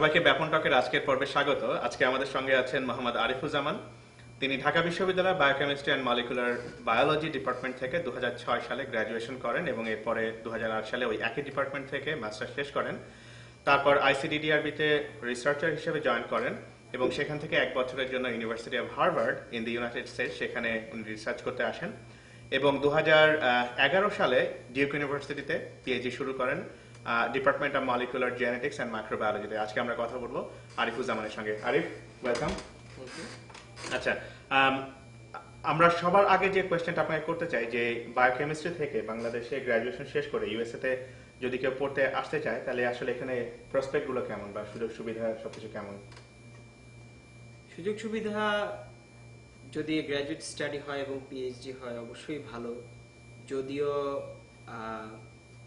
সবাইকে ব্যাপন টকের আজকের পর্বে স্বাগত। আজকে আমাদের সঙ্গে আছেন মোহাম্মদ আরিফুজ্জামান। তিনি ঢাকা বিশ্ববিদ্যালয় biochemistry and molecular biology department থেকে দু হাজার ছয় সালে গ্র্যাজুয়েশন করেন এবং এরপরে দু হাজার আট সালে ওই একই ডিপার্টমেন্ট থেকে মাস্টার শেষ করেন। তারপর আইসিডিডিআরবিতে রিসার্চার হিসেবে জয়েন করেন এবং সেখান থেকে এক বছরের জন্য university of Harvard in the United States সেখানে উনি রিসার্চ করতে আসেন। এবং দু হাজার এগারো সালে ডিউক ইউনিভার্সিটিতে পিএইচডি শুরু করেন। Department of molecular genetics and মাইক্রোবায়োলজিতে আজকে আমরা কথা বলব আরিফুজ্জামানের সঙ্গে। আরিফ ওয়েলকাম আচ্ছা আম, আমরা সবার আগে যে কোয়েশ্চেনটা আপনাকে করতে চাই যে বায়োকেমিস্ট্রি থেকে বাংলাদেশে গ্রাজুয়েশন শেষ করে ইউএসএ তে যদি কেউ পড়তে আসতে চায় তাহলে আসলে এখানে প্রসপেক্টগুলো কেমন বা সুযোগ সুবিধা সবকিছু কেমন? সুযোগ সুবিধা যদি গ্র্যাজুয়েট স্টাডি হয় এবং পিএইচডি হয় অবশ্যই ভালো। যদিও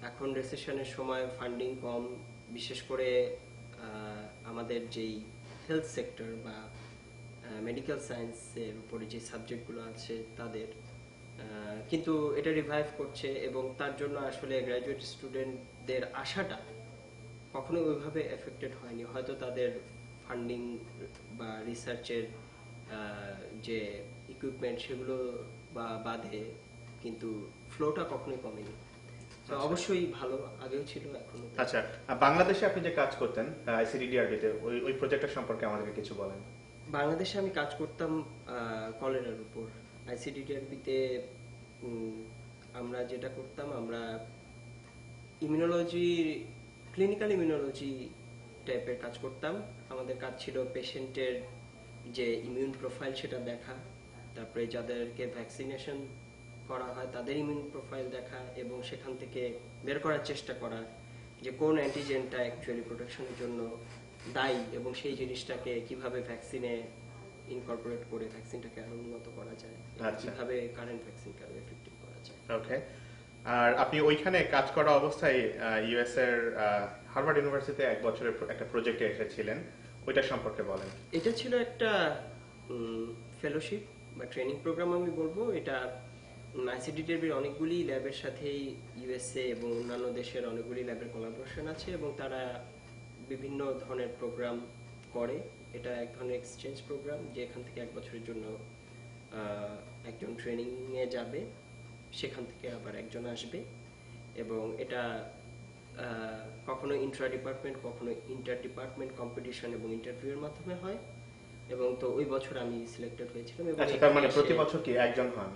এখন রেসেশনের সময় ফান্ডিং কম, বিশেষ করে আমাদের যেই হেলথ সেক্টর বা মেডিকেল সায়েন্সের উপরে যে সাবজেক্টগুলো আছে তাদের কিন্তু এটা রিভাইভ করছে এবং তার জন্য আসলে গ্র্যাজুয়েট স্টুডেন্টদের আশাটা কখনো ওইভাবে এফেক্টেড হয়নি। হয়তো তাদের ফান্ডিং বা রিসার্চের যে ইকুইপমেন্ট সেগুলো বা বাদে কিন্তু ফ্লোটা কখনোই কমেনি। অবশ্যই ভালো আগেও ছিল এখনও আচ্ছা বাংলাদেশে আপনি যে কাজ করতেন আইসিডিডিআরবিতে ওই ওই সম্পর্কে আমাদেরকে কিছু বলেন। বাংলাদেশে আমি কাজ করতাম কলেরার উপর। আইসিডিডিআরবিতে আমরা যেটা করতাম আমরা ইমিউনোলজি ক্লিনিক্যাল ইমিউনোলজি টাইপের কাজ করতাম। আমাদের কাজ ছিল পেশেন্টের যে ইমিউন প্রোফাইল সেটা দেখা তারপরে যাদেরকে ভ্যাকসিনেশন করা হয় তাদের ইমিউন প্রোফাইল দেখা এবং সেখান থেকে বের করার চেষ্টা করা যে কোন অ্যান্টিজেনটা অ্যাকচুয়ালি প্রোটেকশনের জন্য দায়ী এবং সেই জিনিসটাকে কীভাবে ভ্যাকসিনে ইনকর্পোরেট করে ভ্যাকসিনটাকে আরও উন্নত করা যায় আচ্ছা। কীভাবে কারেন্ট ভ্যাকসিনকে আরও এফেক্টিভ করা যায়। ওকে আর আপনি ওইখানে কাজ করা অবস্থায় ইউএস এর হার্ভার্ড ইউনিভার্সিটিতে এক বছরের একটা প্রজেক্টে এসেছিলেন। ওইটা সম্পর্কে বলেন। এটা ছিল একটা ফেলোশিপ বা ট্রেনিং প্রোগ্রাম আমি বলব। এটা আইসিডিটির অনেকগুলি ল্যাবের সাথেই ইউএসএ এবং অন্যান্য দেশের অনেকগুলি ল্যাবের কোলাবোরেশন আছে এবং তারা বিভিন্ন ধরনের প্রোগ্রাম করে। এটা এক ধরনের এক্সচেঞ্জ প্রোগ্রাম যে এখান থেকে এক বছরের জন্য একজন ট্রেনিং এ যাবে সেখান থেকে আবার একজন আসবে এবং এটা কখনো ইন্ট্রা ডিপার্টমেন্ট কখনো ইন্টার ডিপার্টমেন্ট কম্পিটিশন এবং ইন্টারভিউয়ের মাধ্যমে হয়। এবং তো ওই বছর আমি সিলেক্টেড হয়েছিলাম এবং আচ্ছা তার মানে প্রতি বছর কি একজন হন?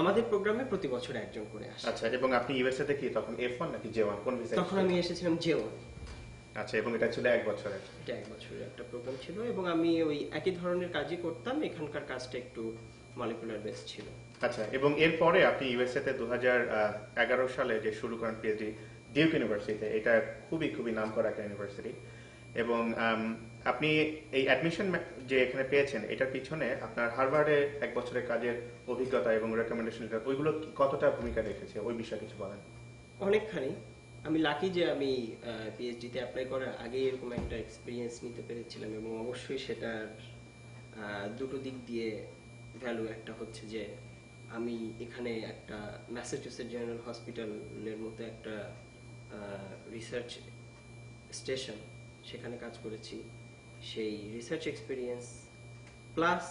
আমাদের প্রোগ্রামে প্রতি বছর একজন করে আসে। আচ্ছা এবং আপনি ইউএসএ তে কি তখন এফ ওয়ান নাকি জে ওয়ান কোন ভিসা তখন আমি এসেছিলাম জেও আচ্ছা এবং এটা ছিল এক বছরের? এটা এক বছরের একটা প্রোগ্রাম ছিল এবং আমি ওই একই ধরনের কাজই করতাম এখানকার কাজটা একটু মলিকুলার বেস ছিল। আচ্ছা এবং এরপরে আপনি ইউএসএ তে দু এগারো সালে যে শুরু করেন পিএইচডি ডিউক ইউনিভার্সিটিতে এটা খুবই খুবই নাম করা একটা ইউনিভার্সিটি এবং আপনি এই অ্যাডমিশন যে এখানে পেয়েছেন, এটার পিছনে আপনার হার্ভার্ডে এক বছরের কাজের অভিজ্ঞতা এবং রেকমেন্ডেশন ওইগুলো কতটা ভূমিকা রেখেছে? ওই বিষয়ে কিছু বলেন। অনেকখানি। আমি লাকি যে আমি পিএইচডিতে অ্যাপ্লাই করার আগে এরকম একটা এক্সপিরিয়েন্স নিতে পেরেছিলাম এবং অবশ্যই সেটার দুটো দিক দিয়ে ভ্যালু একটা হচ্ছে যে আমি এখানে একটা ম্যাসাচুসেট জেনারেল হসপিটালের মতো একটা রিসার্চ স্টেশন সেখানে কাজ করেছি। সেই রিসার্চ এক্সপিরিয়েন্স প্লাস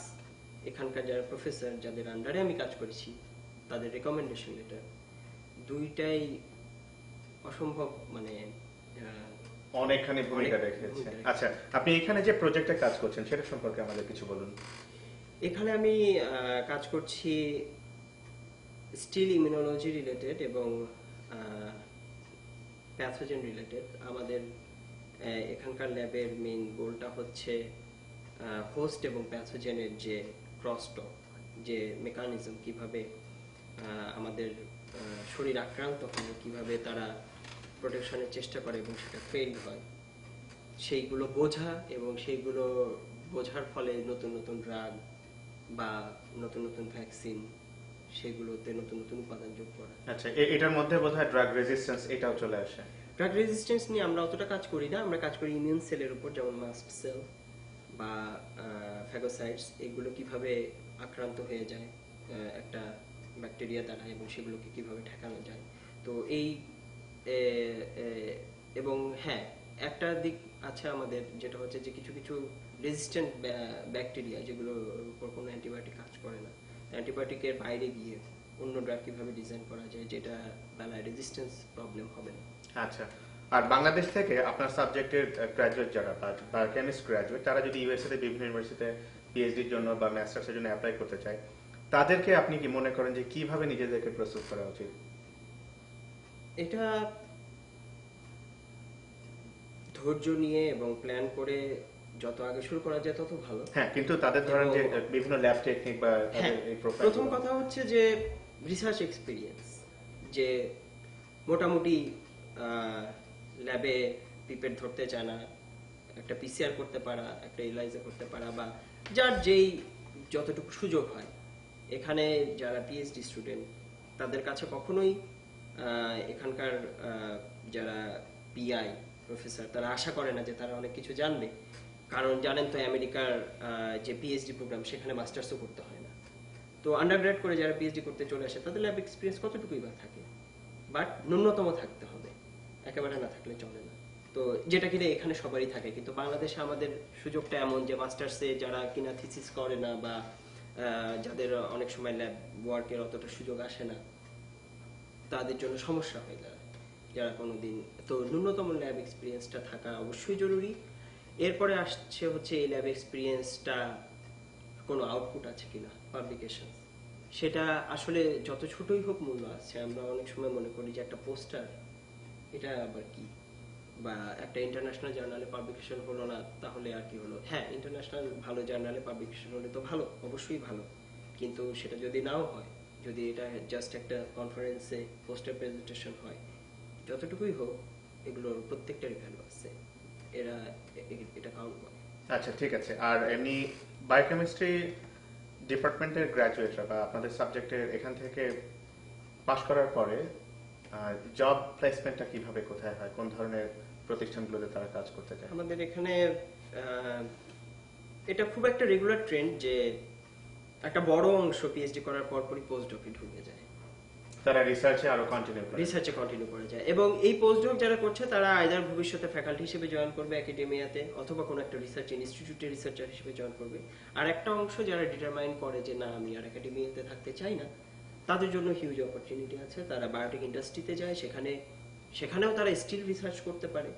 এখানকার যারা প্রফেসর যাদের আন্ডারে আমি কাজ করেছি তাদের রেকমেন্ডেশন লেটার দুইটাই অসম্ভব মানে অনেকখানি ভূমিকা রেখেছে। আচ্ছা আপনি এখানে যে প্রজেক্টে কাজ করছেন সেটা সম্পর্কে আমাদের কিছু বলুন। এখানে আমি কাজ করছি স্টিল ইমিউনোলজি রিলেটেড এবং প্যাথোজেন রিলেটেড আমাদের এখানকার ল্যাবের মেইন গোলটা হচ্ছে হোস্ট এবং প্যাথোজেনের যে ক্রসটক যে মেকানিজম কীভাবে আমাদের শরীর আক্রান্ত হয়, কীভাবে তারা প্রোটেকশনের চেষ্টা করে এবং সেটা ফেল হয়। সেইগুলো বোঝা এবং সেইগুলো বোঝার ফলে নতুন নতুন ড্রাগ বা নতুন নতুন ভ্যাকসিন সেগুলোতে নতুন নতুন উপাদান যোগ করা। আচ্ছা এটার মধ্যে বোধহয় ড্রাগ রেজিস্ট্যান্স এটাও চলে আসে। ড্রাগ রেজিস্ট্যান্স নিয়ে আমরা অতটা কাজ করি না, আমরা কাজ করি ইমিউন সেলের উপর, যেমন মাস্ট সেল বা ফ্যাগোসাইটস এগুলো কীভাবে আক্রান্ত হয়ে যায় একটা ব্যাকটেরিয়া দ্বারা এবং সেগুলোকে কীভাবে ঠেকানো যায়। তো এই এবং হ্যাঁ একটা দিক আছে আমাদের, যেটা হচ্ছে যে কিছু কিছু রেজিস্ট্যান্ট ব্যাকটেরিয়া যেগুলোর উপর কোনো অ্যান্টিবায়োটিক কাজ করে না। অ্যান্টিবায়োটিকের বাইরে গিয়ে অন্য ড্রাগ কীভাবে ডিজাইন করা যায় যেটা বেলায় রেজিস্ট্যান্স প্রবলেম হবে না। আচ্ছা। আর বাংলাদেশ থেকে আপনার সাবজেক্টের গ্রাজুয়েট যারা বা কেমিস্ট গ্রাজুয়েট তারা যদি ইউএসএ তে বিভিন্ন ইউনিভার্সিটিতে পিএইচডির জন্য বা মাস্টার্সের জন্য অ্যাপ্লাই করতে চায় তাদেরকে আপনি কি মনে করেন যে কীভাবে নিজেদেরকে প্রস্তুত করা উচিত? এটা ধৈর্য নিয়ে এবং প্ল্যান করে যত আগে শুরু করা যায় তত ভালো। হ্যাঁ কিন্তু তাদের ধরেন যে বিভিন্ন ল্যাব টেকনিক বা হ্যাঁ এই প্রথম কথা হচ্ছে যে রিসার্চ এক্সপিরিয়েন্স যে মোটামুটি ল্যাবে পিপেট ধরতে জানা একটা পিসিআর করতে পারা, একটা ইলাইজা করতে পারা, বা যার যেই যতটুকু সুযোগ হয়। এখানে যারা পিএইচডি স্টুডেন্ট তাদের কাছে কখনোই এখানকার যারা পিআই প্রফেসর তারা আশা করে না যে তারা অনেক কিছু জানবে। কারণ জানেন তো, আমেরিকার যে পিএইচডি প্রোগ্রাম সেখানে মাস্টার্সও করতে হয়। না তো আন্ডারগ্রেড করে যারা পিএইচডি করতে চলে আসে, তাদের ল্যাব এক্সপিরিয়েন্স কতটুকুই বা থাকে? বাট ন্যূনতম থাকতে হবে। একেবারে না থাকলে চলে না। তো যেটা কিনা এখানে সবারই থাকে, কিন্তু বাংলাদেশে আমাদের সুযোগটা এমন যে মাস্টার্সে যারা কিনা থিসিস করে না বা যাদের অনেক সময় ল্যাব ওয়ার্কের অতটা সুযোগ আসে না, তাদের জন্য সমস্যা হয়ে দাঁড়ায় যারা কোনোদিন, তো ন্যূনতম ল্যাব এক্সপিরিয়েন্সটা থাকা অবশ্যই জরুরি। এরপরে আসছে হচ্ছে এই ল্যাব এক্সপিরিয়েন্সটা কোনো আউটপুট আছে কিনা পাবলিকেশন সেটা আসলে যত ছোটই হোক মূল্য আছে আমরা অনেক সময় মনে করি যে একটা পোস্টার এটা আবার কি? বা একটা ইন্টারন্যাশনাল জার্নালে পাবলিকেশন হলো না, তাহলে আর কি হলো? হ্যাঁ ইন্টারন্যাশনাল ভালো জার্নালে পাবলিকেশন হলে তো ভালো, অবশ্যই ভালো। কিন্তু সেটা যদি নাও হয়, যদি এটা জাস্ট একটা কনফারেন্সে পোস্টার প্রেজেন্টেশন হয়, যতটুকুই হোক, এগুলোর প্রত্যেকটারই ভ্যালু আছে। এরা এটা কাউন্ট করে। আচ্ছা ঠিক আছে। আর এমনি বায়োকেমিস্ট্রি ডিপার্টমেন্টের গ্রাজুয়েটরা বা আপনাদের সাবজেক্টের এখান থেকে পাশ করার পরে জব প্লেসমেন্টটা কীভাবে কোথায় হয়? কোন ধরনের প্রতিষ্ঠানগুলোতে তারা কাজ করতে চায়? আমাদের এখানে এটা খুব একটা রেগুলার ট্রেন্ড যে একটা বড় অংশ পিএইচডি করার পরপরই পোস্ট ডকে ঢুকে যায়। তারা রিসার্চে আরও কন্টিনিউ করে। রিসার্চে কন্টিনিউ করে যায়। এবং এই যারা করছে তারা আইদার ভবিষ্যতে ফ্যাকাল্টি হিসেবে জয়েন করবে একাডেমিয়াতে অথবা কোনো একটা রিসার্চ ইনস্টিটিউটে রিসার্চার হিসেবে জয়েন করবে। আর একটা অংশ যারা ডিটারমাইন করে যে না আমি আর একাডেমিয়াতে থাকতে চাই না তাদের জন্য হিউজ অপরচুনিটি আছে। তারা বায়োটেক ইন্ডাস্ট্রিতে যায় সেখানে সেখানেও তারা স্টিল রিসার্চ করতে পারে।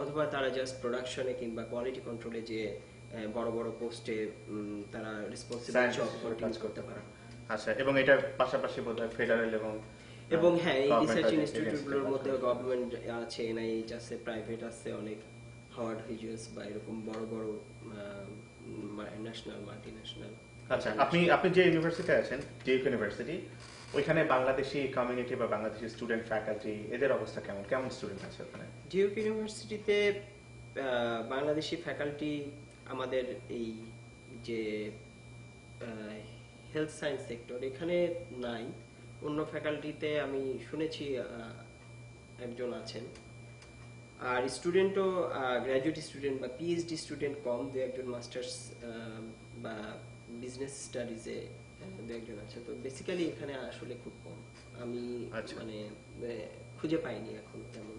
অথবা তারা জাস্ট প্রোডাকশনে কিংবা কোয়ালিটি কন্ট্রোলে যে বড় বড় পোস্টে তারা রেসপন্সিবল Scientist জব হিসেবে কাজ কাজ করতে পারে। আচ্ছা এবং এটার পাশাপাশি বোধহয় ফেডারেল এবং এবং হ্যাঁ এই রিসার্চ ইনস্টিটিউটগুলোর মধ্যে গভর্নমেন্ট আছে। এনআইএইচ আছে প্রাইভেট আছে অনেক হাওয়ার্ড বা এরকম বড় বড় ন্যাশনাল মাল্টি ন্যাশনাল আচ্ছা আপনি আপনি যে ইউনিভার্সিটি আছেন ডিউক ইউনিভার্সিটি ওইখানে বাংলাদেশি কমিউনিটি বা বাংলাদেশি স্টুডেন্ট ফ্যাকাল্টি এদের অবস্থা কেমন? কেমন স্টুডেন্ট আছে ওখানে? ডিউক ইউনিভার্সিটিতে বাংলাদেশি ফ্যাকাল্টি আমাদের এই যে হেলথ সায়েন্স সেক্টর এখানে নাই। অন্য ফ্যাকাল্টিতে আমি শুনেছি একজন আছেন। আর স্টুডেন্টও গ্র্যাজুয়েট স্টুডেন্ট বা পিএইচডি স্টুডেন্ট কম দু একজন মাস্টার্স বা বিজনেস স্টাডিজে দু একজন আছে। তো বেসিক্যালি এখানে আসলে খুব কম। আমি আচ্ছা। মানে খুঁজে পাইনি এখন তেমন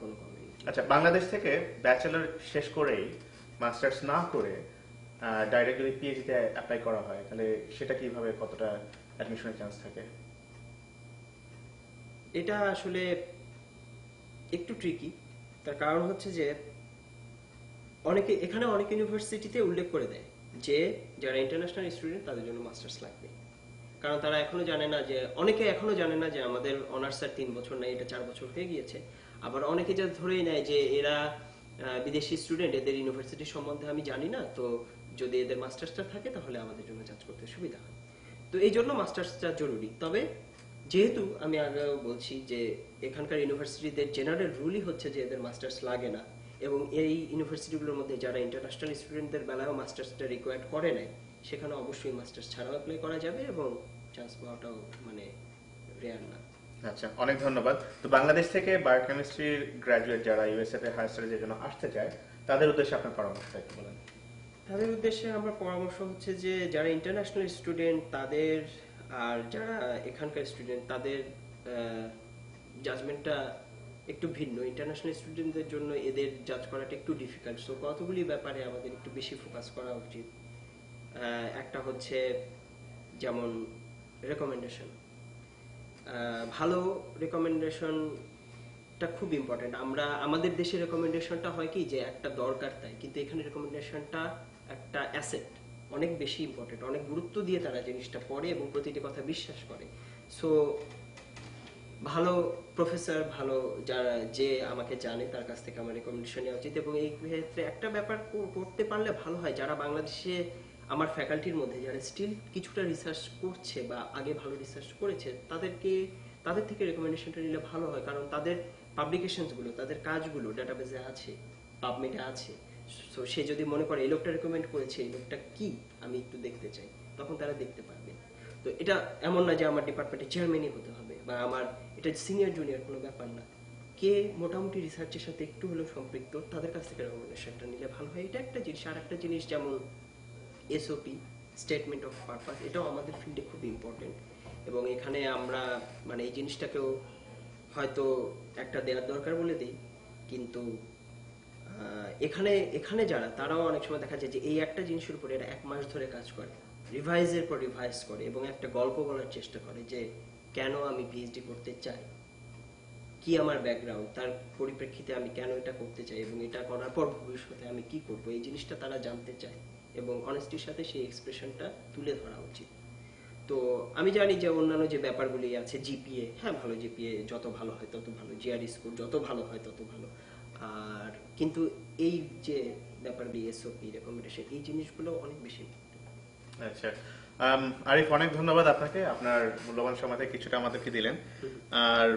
কোনো কমিউনিটি আচ্ছা বাংলাদেশ থেকে ব্যাচেলর শেষ করেই মাস্টার্স না করে ডাইরেক্ট যদি পিএইচডিতে অ্যাপ্লাই করা হয়, তাহলে সেটা কীভাবে, কতটা অ্যাডমিশনের চান্স থাকে? এটা আসলে একটু ট্রিকি তার কারণ হচ্ছে যে অনেকে, এখানে অনেক ইউনিভার্সিটিতে উল্লেখ করে দেয় যে যারা ইন্টারন্যাশনাল স্টুডেন্ট তাদের জন্য মাস্টার্স লাগবে। কারণ তারা এখনও জানে না যে, অনেকে এখনও জানে না যে আমাদের অনার্স আর তিন বছর নেই, এটা চার বছর হয়ে গিয়েছে। আবার অনেকে যা ধরেই নেয় যে এরা বিদেশি স্টুডেন্ট এদের ইউনিভার্সিটি সম্বন্ধে আমি জানি না, তো যদি এদের মাস্টার্সটা থাকে, তাহলে আমাদের জন্য চার্জ করতে সুবিধা হয়। তো এই জন্য মাস্টার্সটা জরুরি। তবে যেহেতু আমি আগেও বলছি যে এখানকার ইউনিভার্সিটিদের জেনারেল রুলই হচ্ছে যে এদের মাস্টার্স লাগে না, এবং এই ইউনিভার্সিটিগুলোর মধ্যে যারা ইন্টারন্যাশনাল স্টুডেন্টদের বেলায়ও মাস্টার্সটা রিকোয়ার্ড করে নাই, সেখানে অবশ্যই মাস্টার্স ছাড়াও অ্যাপ্লাই করা যাবে এবং চান্স পাওয়াটাও মানে রেয়ার না। আচ্ছা অনেক ধন্যবাদ। তো বাংলাদেশ থেকে বায়োকেমিস্ট্রির গ্রাজুয়েট যারা ইউএসএ তে হায়ার স্টাডিজের জন্য আসতে চায়, তাদের উদ্দেশ্যে আপনার পরামর্শ একটু বলেন। তাদের উদ্দেশ্যে আমার পরামর্শ হচ্ছে যে যারা ইন্টারন্যাশনাল স্টুডেন্ট তাদের আর যারা এখানকার স্টুডেন্ট তাদের জাজমেন্টটা একটু ভিন্ন। ইন্টারন্যাশনাল স্টুডেন্টদের জন্য এদের জাজ করাটা একটু ডিফিকাল্ট সো কতগুলি ব্যাপারে আমাদের একটু বেশি ফোকাস করা উচিত? একটা হচ্ছে যেমন রেকমেন্ডেশন ভালো রেকমেন্ডেশনটা খুব ইম্পর্টেন্ট আমরা, আমাদের দেশে রেকমেন্ডেশনটা হয় কি যে একটা দরকার তাই, কিন্তু এখানে রেকমেন্ডেশনটা একটা অ্যাসেট অনেক বেশি ইম্পর্টেন্ট অনেক গুরুত্ব দিয়ে তারা জিনিসটা পড়ে এবং প্রতিটি কথা বিশ্বাস করে। সো ভালো প্রফেসর ভালো যারা যে আমাকে জানে তার কাছ থেকে আমার রেকমেন্ডেশন নেওয়া উচিত এবং এই ক্ষেত্রে একটা ব্যাপার করতে পারলে ভালো হয়। যারা বাংলাদেশে, আমার ফ্যাকাল্টির মধ্যে যারা স্টিল কিছুটা রিসার্চ করছে বা আগে ভালো রিসার্চ করেছে, তাদেরকে, তাদের থেকে রেকমেন্ডেশনটা নিলে ভালো হয়। কারণ তাদের পাবলিকেশনসগুলো, তাদের কাজগুলো ডাটাবেজে আছে পাবমেটে আছে। সো সে যদি মনে করে, এই লোকটা রেকমেন্ড করেছে, এই লোকটা কি? আমি একটু দেখতে চাই। তখন তারা দেখতে পারবে। তো এটা এমন না যে আমার ডিপার্টমেন্টের চেয়ারম্যানই হতে হবে বা আমার, এটা সিনিয়র জুনিয়র কোনো ব্যাপার না। কে মোটামুটি রিসার্চের সাথে একটু হলেও সম্পৃক্ত, তাদের কাছ থেকে রেকমেন্ডেশনটা নিলে ভালো হয়। এটা একটা জিনিস। আর একটা জিনিস যেমন এসওপি স্টেটমেন্ট অফ পারপাস এটাও আমাদের ফিল্ডে খুব ইম্পর্টেন্ট এবং এখানে আমরা মানে এই জিনিসটাকেও হয়তো একটা দেওয়ার দরকার বলে দিই। কিন্তু এখানে এখানে যারা, তারাও অনেক সময় দেখা যায় যে এই একটা জিনিসের উপরে এরা এক মাস ধরে কাজ করে। রিভাইজের পর রিভাইজ করে এবং একটা গল্প বলার চেষ্টা করে যে, কেন আমি পিএইচডি করতে চাই? কি আমার ব্যাকগ্রাউন্ড তার পরিপ্রেক্ষিতে আমি কেন এটা করতে চাই? এবং এটা করার পর ভবিষ্যতে আমি কি করব? এই জিনিসটা তারা জানতে চায় এবং অনেস্টির সাথে সেই এক্সপ্রেশনটা তুলে ধরা উচিত। তো আমি জানি যে অন্যান্য যে ব্যাপারগুলি আছে জিপিএ হ্যাঁ ভালো জিপিএ যত ভালো হয় তত ভালো। জিআরই স্কোর যত ভালো হয় তত ভালো। আর কিন্তু এই যে ব্যাপারগুলি এসওপি রেকমেন্ডেশন এই জিনিসগুলো অনেক বেশি আচ্ছা আরিফ অনেক ধন্যবাদ আপনাকে। আপনার মূল্যবান সময় কিছুটা আমাদেরকে দিলেন। আর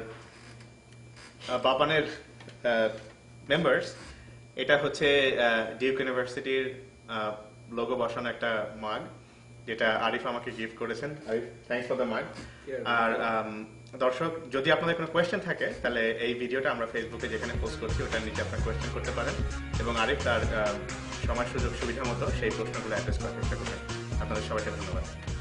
আহ, বাপানের মেম্বার্স এটা হচ্ছে ডিউক ইউনিভার্সিটির লোগো বসানো একটা মাগ যেটা আরিফ আমাকে গিফট করেছেন। আরিফ থ্যাংকস ফর দ্য মাগ আর দর্শক, যদি আপনাদের কোনো কোয়েশ্চেন থাকে, তাহলে এই ভিডিওটা আমরা ফেসবুকে যেখানে পোস্ট করছি, ওটার নিচে আপনার কোয়েশ্চেন করতে পারেন। এবং আরেক তার সময় সুযোগ সুবিধা মতো সেই প্রশ্নগুলো অ্যাড্রেস করার চেষ্টা করবেন। আপনাদের সবাইকে ধন্যবাদ।